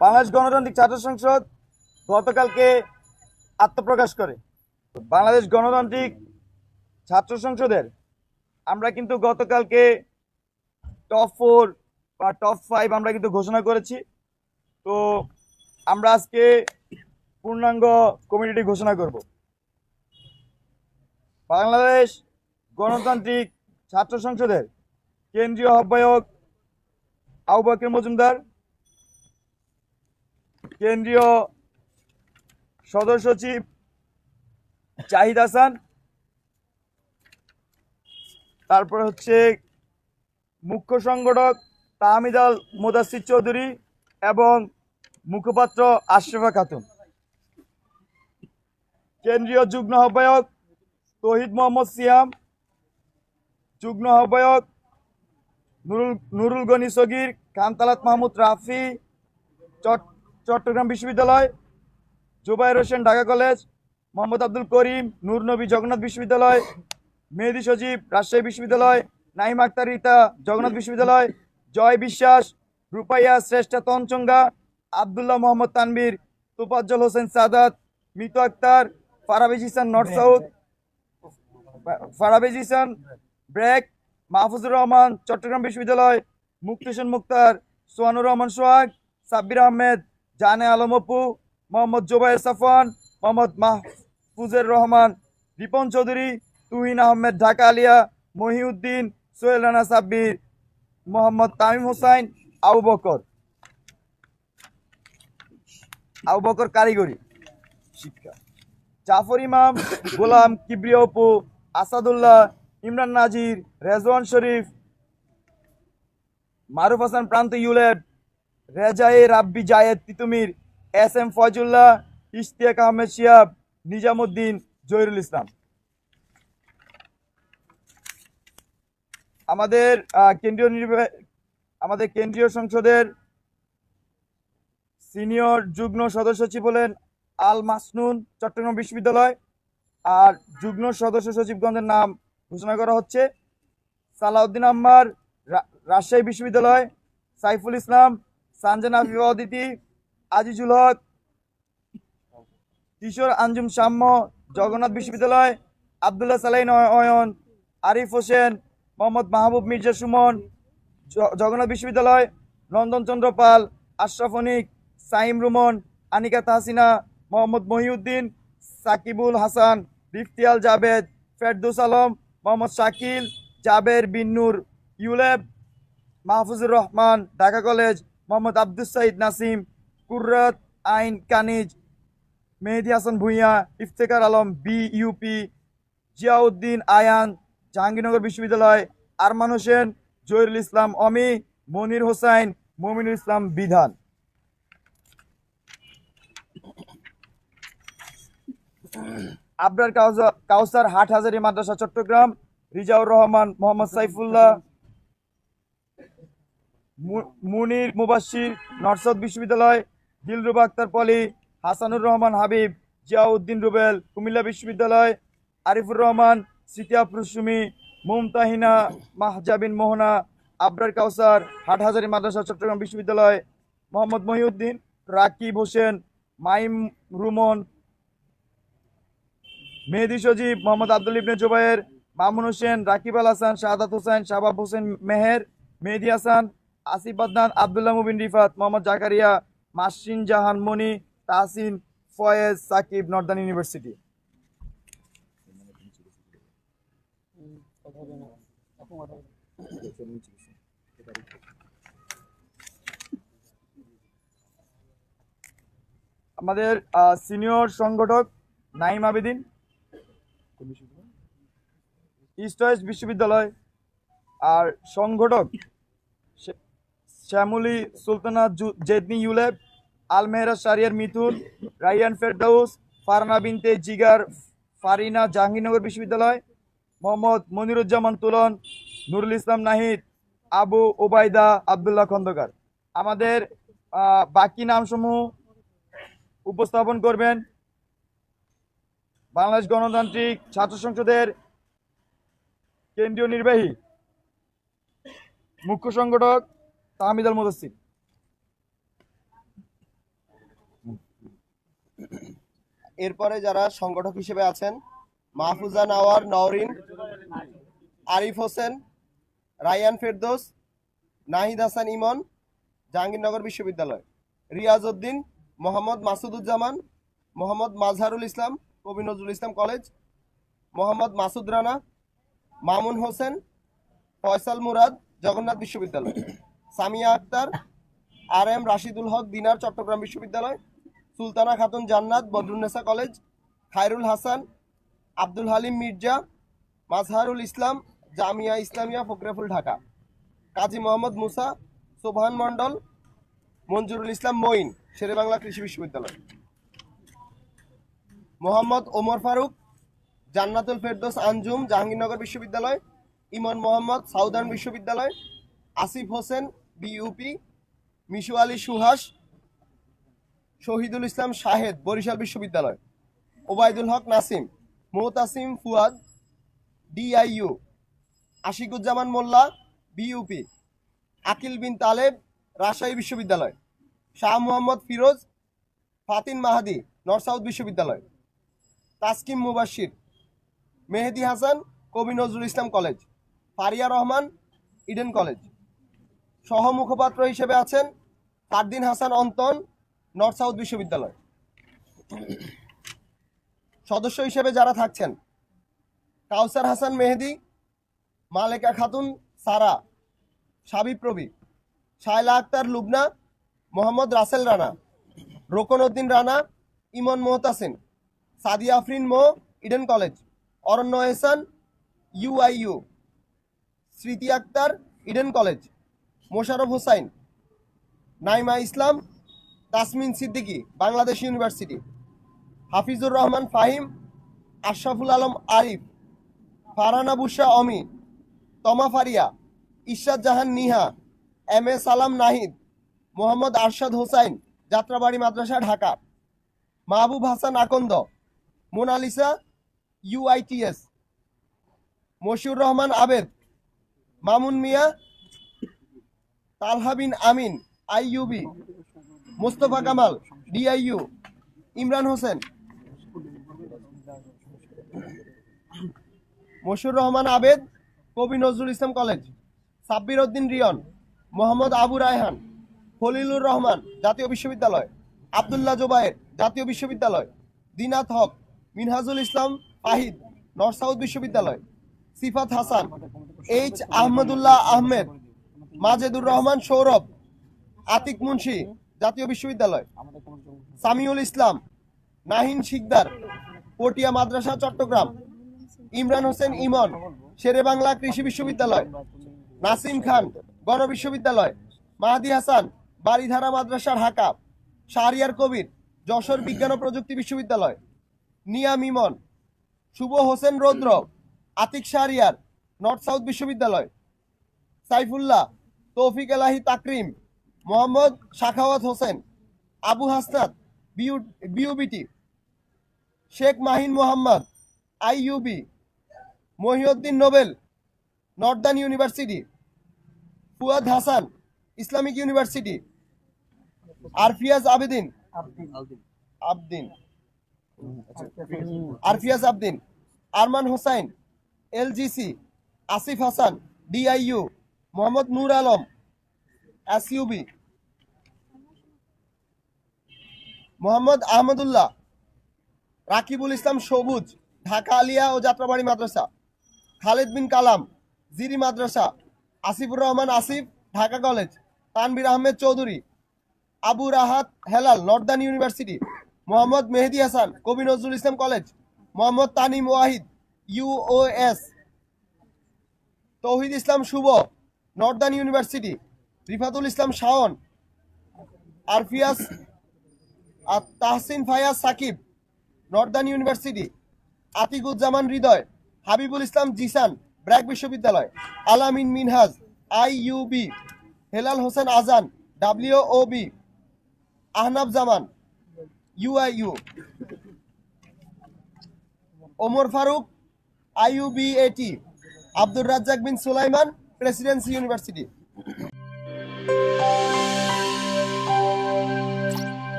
বাংলাদেশ গণতান্ত্রিক ছাত্র সংসদ গতকালকে আত্মপ্রকাশ করে। বাংলাদেশ গণতান্ত্রিক ছাত্র সংসদের, আমরা কিন্তু গতকালকে টপ ফোর বা টপ ফাইভ আমরা কিন্তু ঘোষণা করেছি। তো আমরা আজকে পূর্ণাঙ্গ কমিটি ঘোষণা করব। বাংলাদেশ গণতান্ত্রিক ছাত্র সংসদের কেন্দ্রীয় আহ্বায়ক আবু বকর মজুমদার কেন্দ্রীয় সদস্য সচিব জাহিদ হাসান, তারপরে হচ্ছে মুখ্য সংগঠক তাহমিদ আল মোদাসির চৌধুরী এবং মুখপাত্র আশরাফা খাতুন। কেন্দ্রীয় যুগ্ম আহ্বায়ক তহিদ মোহাম্মদ সিয়াম, যুগ্ম আহ্বায়ক নুরুল নুরুল গনি সগির, কান্তালাত মাহমুদ রাফি, চট- চট্টগ্রাম বিশ্ববিদ্যালয় জুবাইর হোসেন ঢাকা কলেজ মোহাম্মদ আব্দুল করিম নূর নবী জগন্নাথ বিশ্ববিদ্যালয় মেহেদি সজীব রাজশাহী বিশ্ববিদ্যালয় নাইম আক্তার রিতা জগন্নাথ বিশ্ববিদ্যালয় জয় বিশ্বাস রূপাইয়া শ্রেষ্ঠা Tanchangya Abdullah Mohammad Tanvir Tofazzal Hossain Sadat Mitu Akter Farabiz Isan north south Farabiz Isan break Mahfuzur Rahman Chittagong বিশ্ববিদ্যালয় মুক্তিসেন মুক্তার সোয়ানুর রহমান সোহাগ সাব্বির আহমেদ জানে আলম অপু, মোহাম্মদ জোবায়ের সাফওয়ান, মোহাম্মদ মাহফুজুর রহমান, রিপন চৌধুরী, তুহিন আহমেদ ঢাকা আলিয়া, মহিউদ্দিন, সোহেল রানা সাব্বির, মোহাম্মদ তামিম হোসাইন, আবু বকর। আবু বকর কারিগরি। শিক্ষা। জাফর ইমাম, গোলাম কিবরিয়া অপু, আসাদুল্লাহ, ইমরান নাজির, রেজওয়ান শরীফ, মারুফ হাসান প্রান্ত ইউলেট রেজায়ে রাব্বি জায়েদ তিতুমির, এস এম ফয়জুল্লাহ, ইশতিয়াক আহমেদ শিয়াব, নিজামুদ্দিন, জহিরুল ইসলাম। আমাদের কেন্দ্রীয় আমাদের কেন্দ্রীয় সংসদের সিনিয়র যুগ্ম সদস্য সচিব হলেন আল মাসনুন, চট্টগ্রাম বিশ্ববিদ্যালয়। আর যুগ্ম সদস্য সচিবগণের নাম ঘোষণা করা হচ্ছে সালাউদ্দিন আম্মার রাজশাহী বিশ্ববিদ্যালয়, সাইফুল ইসলাম সানজানা অদিতি আজিজুল হক কিশোর আঞ্জুম সাম্য জগন্নাথ বিশ্ববিদ্যালয়, আবদুল্লাহ সালাইন অয়ন, আরিফ হোসেন, মোহাম্মদ মাহবুব মির্জা সুমন জগন্নাথ বিশ্ববিদ্যালয় Nandanchandra Pal, Ashraf Anik, Saim Ruman, Anika Tahsina, Mohammad Mohiuddin, Sakibul Hasan, Riftial Jabed, Ferdous Alam, Mohammad Shakil, Jaber Binnur ULAB, Mahfuzur Rahman, Dhaka college Mohammad Abdul Said Nasim, Qurrat Ain Kaniz, Mehedi Hasan Bhuiyan Iftekhar Alam B U P Ziauddin Ayan, Jahangirnagar বিশ্ববিদ্যালয়, আরমান হোসেন, জহিরুল ইসলাম অমি, মনির হোসাইন, মমিনুল ইসলাম বিধান। আবরার কাউসার হাট হাজারি মাদ্রাসা, চট্টগ্রাম, রিজাউর রহমান, মোহাম্মদ সাইফুল্লাহ মুনির মুবাশির নরসদ বিশ্ববিদ্যালয়, দিলরুবা আক্তার পলি, হাসানুর রহমান হাবিব, জিয়াউদ্দিন রুবেল, কুমিল্লা বিশ্ববিদ্যালয়, আরিফুর রহমান সিতিয়া প্রসুমি, মুমতাহিনা, মাহজাবিন মোহনা, আবরার কাউসার, হাটহাজারি মাদ্রাসা, চট্টগ্রাম বিশ্ববিদ্যালয়, Mohammad Mohiuddin, Rakib Hossain, Maim Ruman, Mehedi Sajib, Mohammad Abdul Ibne Jubair Mamun Hossain, Rakib Al Hasan, Shahadat Hossain Shahbab Hossain Meher, Mehedi Hasan Asif Adnan, Abdullah Mubin Rifat, Mohammad Zakaria Masin Jahan Moni Tasin Faiz, Sakib northern university. আমাদের senior সংগঠক নাইম আবেদিন। ইস্ট ওয়েস্ট বিশ্ববিদ্যালয়। আর সংগঠক শ্যামলী, সুলতানা জেদনি ইউলেব আলমেহরা সারিয়ার মিথুন, রাইয়ান ফেরদাউস ফারনা বিনতে জিগার, ফারিনা জাহাঙ্গীরনগর বিশ্ববিদ্যালয়, মোহাম্মদ মনিরুজ্জামান তুলন, নুরুল ইসলাম নাহিদ, আবু ওবায়দা আবদুল্লাহ খন্দকার। আমাদের বাকি নামসমূহ উপস্থাপন করবেন বাংলাদেশ গণতান্ত্রিক ছাত্র সংসদের কেন্দ্রীয় নির্বাহী মুখ্য সংগঠক তাহমিদ আল মুদাসির এরপরে যারা সংগঠক হিসেবে আছেন, মাহফুজা নাওয়ার, নওরিন, আরিফ হোসেন, রায়ান ফেরদোস, নাহিদ হাসান ইমন, জাহাঙ্গীরনগর বিশ্ববিদ্যালয়, রিয়াজ উদ্দিন, মোহাম্মদ মাসুদুজ্জামান, মোহাম্মদ মাজহারুল ইসলাম, কবি নজরুল ইসলাম কলেজ, মোহাম্মদ মাসুদ রানা, মামুন হোসেন, ফয়সাল মুরাদ, জগন্নাথ বিশ্ববিদ্যালয়। সামিয়া আক্তার, আর এম রাশিদুল হক, দিনার চট্টগ্রাম বিশ্ববিদ্যালয়, সুলতানা খাতুন জান্নাত বদরুন্নেসা কলেজ, খায়রুল হাসান, আব্দুল হালিম মির্জা, মাজহারুল ইসলাম, জামিয়া ইসলামিয়া, ফকরেফুল ঢাকা। কাজী মোহাম্মদ মুসা, সোবহান মণ্ডল, মঞ্জুরুল ইসলাম মঈন, শেরেবাংলা কৃষি বিশ্ববিদ্যালয়। মোহাম্মদ ওমর ফারুক, জান্নাতুল ফেরদৌস আঞ্জুম, জাহাঙ্গীরনগর বিশ্ববিদ্যালয়, ইমন মোহাম্মদ, সাউদার্ন বিশ্ববিদ্যালয়, Asif Hossain B U P Mishu Ali Suhas Shahidul Islam Shahed, Barishal বিশ্ববিদ্যালয়। Obaidul Haque Nasim Mohtasim Fuad D I U Ashikuzzaman Molla B U P Akil Bin Taleb, Rajshahi বিশ্ববিদ্যালয়। Shah Mohammad Firoz, Fatin Mahadi, north south বিশ্ববিদ্যালয়। Taskim Mubashir Mehedi Hasan, Kabi Nazrul Islam college. Faria Rahman, Eden college. সহ মুখপাত্র হিসেবে আছেন Fardin Hasan wonton, north south বিশ্ববিদ্যালয়। সদস্য হিসেবে যারা থাকছেন, কাউসার হাসান মেহেদি, Maleka Khatun Sara Sabiprobi Shaila Akter Lubna, Mohammad Rasel Rana, Rokon Uddin Rana, Emon Mohtasin, Sadia Afrin Mo, Eden college, Aranya Ehsan U I U Smriti Akter, Eden college. Mosharraf Hossain, Naima Islam, Tasmin Siddiqui, Bangladesh university. Hafizur Rahman Fahim, Ashraful Alam Arif, Farhana Busha Omi, Toma Faria Israt Jahan Niha, M A Salam Nahid, Mohammad Arshad Hossain, Jatrabari Madrasa, Dhaka. Mahbub Hasan Akanda, Monalisa U I T S Moshiur Rahman Abed, Mamun Mia Talha Bin Amin, I U B, Mostafa Kamal, D I U, Imran Hossain Mashur Rahman Abed, Kabi Nazrul Islam college, Sabbir Uddin Riyon, Mohammad Abu Raihan, Khalilur Rahman, জাতীয় বিশ্ববিদ্যালয়, আবদুল্লাহ জোবায়ের, জাতীয় বিশ্ববিদ্যালয়, Dinat Haque, Minhajul Islam Fahid, north south বিশ্ববিদ্যালয়, Sifat Hasan, H Ahmadullah Ahmed Majedur Rahman Sourav, Atik Munshi, জাতীয় বিশ্ববিদ্যালয়। সামিউল ইসলাম, নাহিন শিকদার, পটিয়া মাদ্রাসা, চট্টগ্রাম। ইমরান হোসেন ইমন, শেরে বাংলা কৃষি বিশ্ববিদ্যালয়। নাসিম খান, গণ বিশ্ববিদ্যালয়। মাহাদি হাসান বাড়িধারা মাদ্রাসা ঢাকা শাহরিয়ার কবির, যশোর বিজ্ঞান ও প্রযুক্তি বিশ্ববিদ্যালয়। নিয়াম ইমন, শুভ হোসেন রৌদ্র, আতিক শাহরিয়ার, নর্থ সাউথ বিশ্ববিদ্যালয়। সাইফুল্লাহ তৌফিক এলাহি তাকরিম, মোহাম্মদ শাখাওয়াত হোসেন, আবু হাসনাত, বিউ BUBT Sheikh Mahin Mohammad, IUB, Mohiuddin Nobel, northern university, Fuad Hasan, Islamic university, Arfiaz Abedin, Abdin. Arfiaz Abdin, Arman Hossain, LGC, Asif Hasan, DIU Mohammad Noor Alam SUB Mohammad Ahmadullah, Rakibul Islam Sabuj, Dhaka Alia ও যাত্রাবাড়ি মাদ্রাসা, Khaled Bin Kalam, Jiri Madrasa, Asifur Rahman Asif, Dhaka college Tanvir Ahmed Chowdhury, Abu Rahat Helal, northern university, Mohammad Mehedi Hasan, Kabi Nazrul Islam college, Mohammad Tanim Wahid UOS Touhid Islam Shuvo northern university, Rifatul Islam Shaon, Arfias আর Tahsin Fayaz Sakib, Northern university, Atikuzzaman Hridoy, Habibul Islam Jisan, BRAC বিশ্ববিদ্যালয়, Alamin Minhaj IUB Helal Hossain Azan WOB Ahnab Zaman UIU Omar Faruk IUBAT Abdur Razzak bin Sulaiman presidency university.